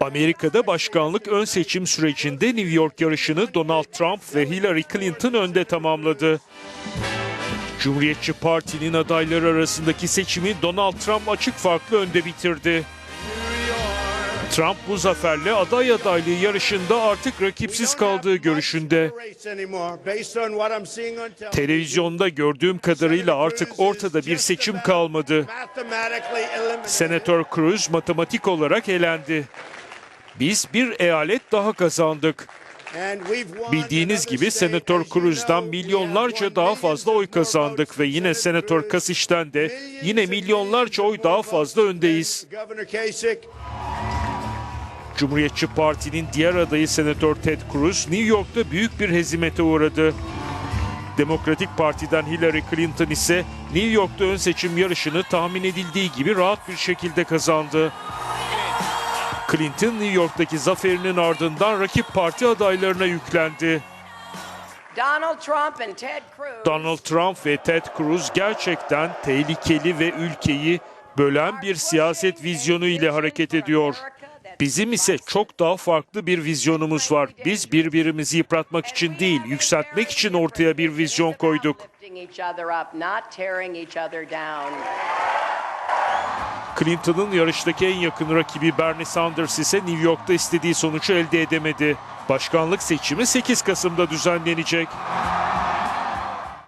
Amerika'da başkanlık ön seçim sürecinde New York yarışını Donald Trump ve Hillary Clinton önde tamamladı. Cumhuriyetçi Parti'nin adayları arasındaki seçimi Donald Trump açık farklı önde bitirdi. Trump bu zaferle aday adaylığı yarışında artık rakipsiz kaldığı görüşünde. Televizyonda gördüğüm kadarıyla artık ortada bir seçim kalmadı. Senatör Cruz matematik olarak elendi. Biz bir eyalet daha kazandık. Bildiğiniz gibi Senatör Cruz'dan milyonlarca daha fazla oy kazandık ve yine Senatör Kasic'ten de yine milyonlarca oy daha fazla öndeyiz. Cumhuriyetçi Parti'nin diğer adayı Senatör Ted Cruz New York'ta büyük bir hezimete uğradı. Demokratik Parti'den Hillary Clinton ise New York'ta ön seçim yarışını tahmin edildiği gibi rahat bir şekilde kazandı. Clinton New York'taki zaferinin ardından rakip parti adaylarına yüklendi. Donald Trump and Ted Cruz. Donald Trump ve Ted Cruz gerçekten tehlikeli ve ülkeyi bölen bir siyaset vizyonu ile hareket ediyor. Bizim ise çok daha farklı bir vizyonumuz var. Biz birbirimizi yıpratmak için değil, yükseltmek için ortaya bir vizyon koyduk. Clinton'ın yarıştaki en yakın rakibi Bernie Sanders ise New York'ta istediği sonucu elde edemedi. Başkanlık seçimi 8 Kasım'da düzenlenecek.